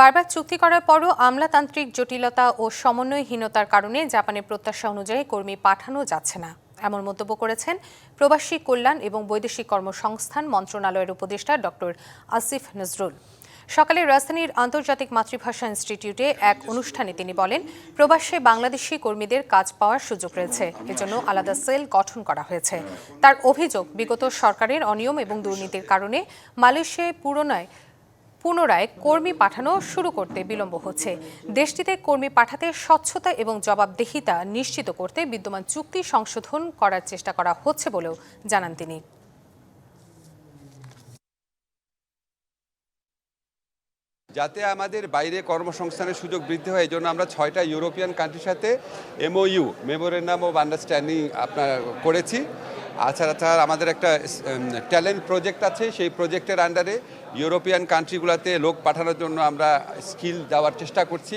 বারবার চুক্তি করার পরও আমলাতান্ত্রিক জটিলতা ও সমন্বয়হীনতার কারণে জাপানের প্রত্যাশা অনুযায়ী কর্মী পাঠানো যাচ্ছে না। এমন মন্তব্য করেছেন প্রবাসী কল্যাণ এবং বৈদেশিক কর্মসংস্থান মন্ত্রণালয়ের উপদেষ্টা ডক্টর আসিফ নজরুল। সকালে রাজধানীর আন্তর্জাতিক মাতৃভাষা ইনস্টিটিউটে এক অনুষ্ঠানে তিনি বলেন, প্রবাসে বাংলাদেশি কর্মীদের কাজ পাওয়ার সুযোগ রয়েছে, এজন্য আলাদা সেল গঠন করা হয়েছে। তার অভিযোগ, বিগত সরকারের অনিয়ম এবং দুর্নীতির কারণে মালয়েশিয়ায় পুরনায় পুনরায় কর্মী পাঠানো শুরু করতে বিলম্ব হচ্ছে। দেশটিতে কর্মী পাঠাতে স্বচ্ছতা এবং জবাবদিহিতা নিশ্চিত করতে বিদ্যমান চুক্তি সংশোধন করার চেষ্টা করা হচ্ছে বলেও জানান তিনি। যাতে আমাদের বাইরে কর্মসংস্থানের সুযোগ বৃদ্ধি হয় এই জন্য আমরা ছয়টা ইউরোপিয়ান কান্ট্রির সাথে এমওইউ মেমোরেন্ডাম অফ আন্ডারস্ট্যান্ডিং আপনার করেছি। আছাড়া ছাড়া আমাদের একটা ট্যালেন্ট প্রজেক্ট আছে, সেই প্রজেক্টের আন্ডারে ইউরোপিয়ান কান্ট্রিগুলোতে লোক পাঠানোর জন্য আমরা স্কিল দেওয়ার চেষ্টা করছি।